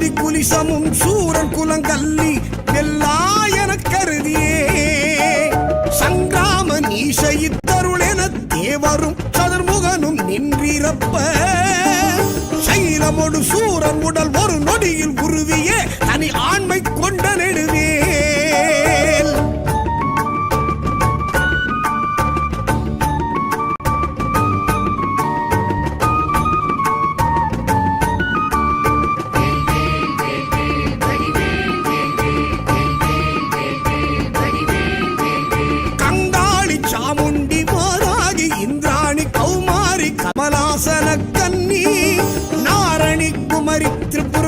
விபுதப்பதி குலிசமும் சூரன் குலங்கல்லி எல்லா என கருதியே. சங்கிராம நீசையித்தருளென தேவரும் சதுர்முகனும் நின்றிரப்ப. சைலமொடு சூரன் உடல் ஒரு நொடியில் உருவிய தனி ஆண்மை கொண்ட நெடுவே.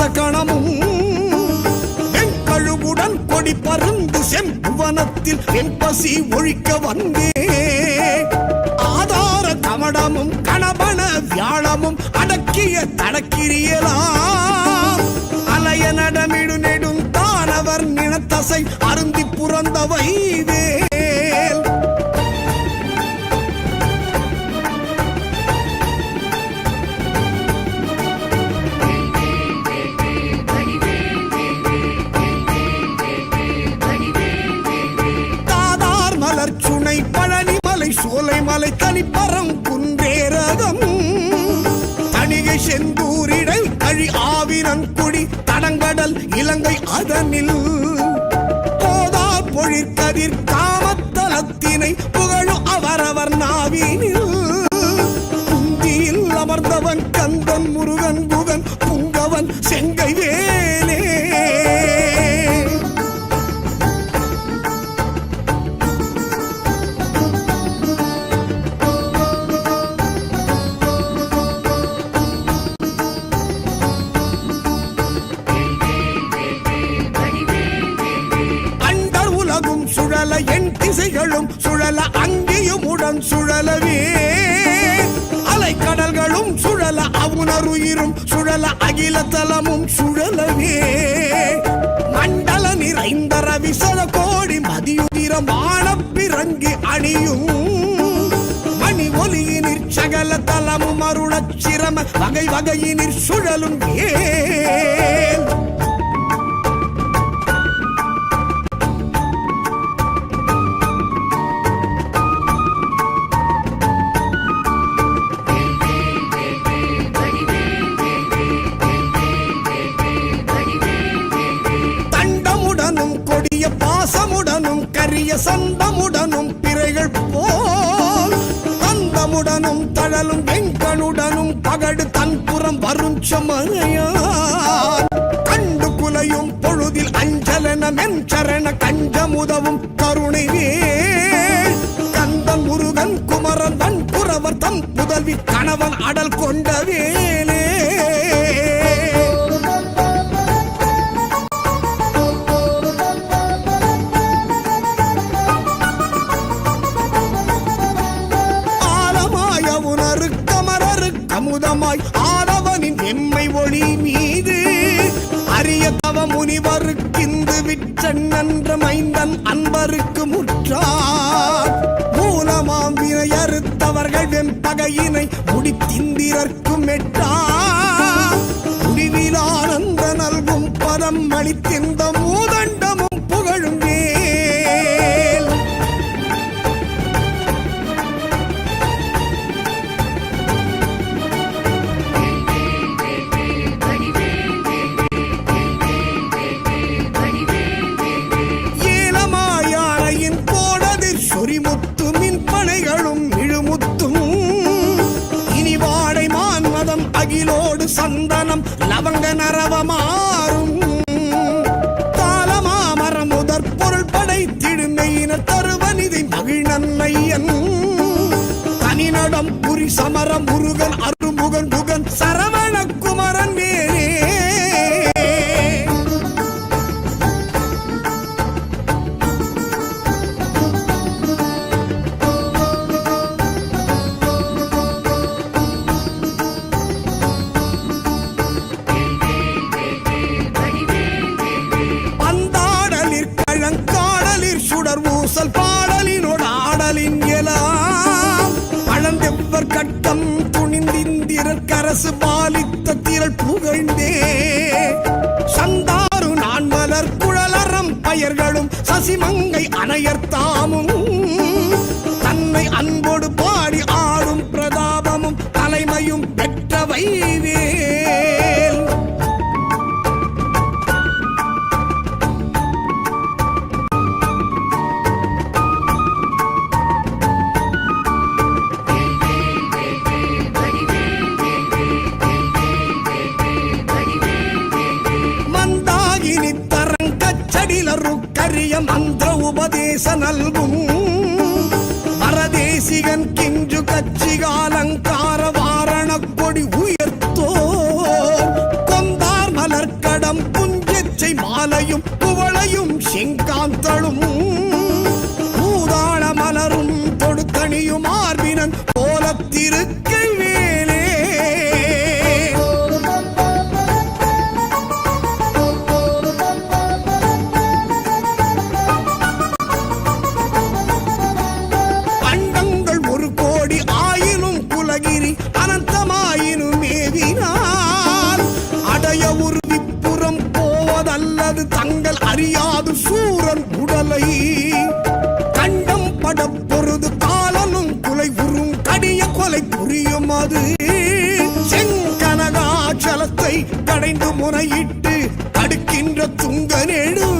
சகணமும் கணமும் வெண்கழுவுடன் கொடி பருந்து செம்புவனத்தில் என் பசி ஒழிக்க வந்தே. ஆதார கமடமும் கணபன வியாழமும் அடக்கிய தடக்கிரியலாம் அலைய நடமிடு நெடும் தானவர் நினத்தசை அருந்தி புறந்தவை பரம் குன்றேரதம் தணிகை செந்தூரிடை கழி ஆவினங்குடி தடங்கடல் இலங்கை அதனில். போதா பொழிற்கதிர் காமத்தலத்தினை புகழும் அவரவர் நாவினில். குந்தியில் அமர்ந்தவன் கந்தன் முருகன் குகன் புங்கவன் செங்க சுழல அங்கேயும் உடன் சுழலவே. அலைக்கடல்களும் சுழல அவுணருயிரும் சுழல அகில தலமும் சுழலவே. மண்டல நிறைந்த ரவிசல கோடி மதியுதிரம் வானப்பிறங்கி அணியும். மணி ஒலியினிற் சகல தலமும் அருளச் சிரம வகை வகையினிற் சுழலும் ஏ பாசமுடனும் சந்தமுடனும் பிறைகள் போல் தந்தமுடனும் தழலும் வெங்கனுடனும் பகடு தன்புறம் வரும் சமனையான் கண்டு குலையும் பொழுதில் அஞ்சலன மென்சரண கஞ்சமுதவும் கருணை வேல். கந்தன் முருகன் குமரன் வன் புறவர் தம் புதல்வி கணவன் அடல் கொண்ட வேலே. முனிவருக்கிந்து விற்றன்ற மைந்தன் அன்பருக்கு முற்றார். மூலமாம் வினையறுத்தவர்கள் வெம்பகையினை முடித்திந்திரர்க்கும் எட்டா முடிவில் ஆனந்த நல்கும் பதம் அளித்திந்த மூதண்ட தனிநடம் புரி முருகன் அருமுகன் முகன் சரவண குமரன் வேறே பந்தாடலிற் தம் கட்டம் துணிந்திந்திரர் கரசு பாலித்த திரள் புகழ்ந்தே. சந்தாறு நான் மலர் குழலறம் பயர்களும் சசிமங்கை அணையர்த்தாமும் கிஞ்சு கச்சிகாலங்கார வாரண கொடி உயர்த்தோ கொந்தார் மலர்கடம் புஞ்சச்சை மாலையும் புவளையும் செங்காந்தளும். பூதாள மலரும் தொடுத்தணியும் ஆர்பினன் போலத்திருக்கை கண்டு தங்கள் அறியாது சூரன் உடலை. கண்டம் பட பொருது காலனும் குலை உறும் கடிய கொலை புரியும் அது. செங்கனகாச்சலத்தை கடைந்து முறையிட்டு தடுக்கின்ற துங்க நெடுவேல்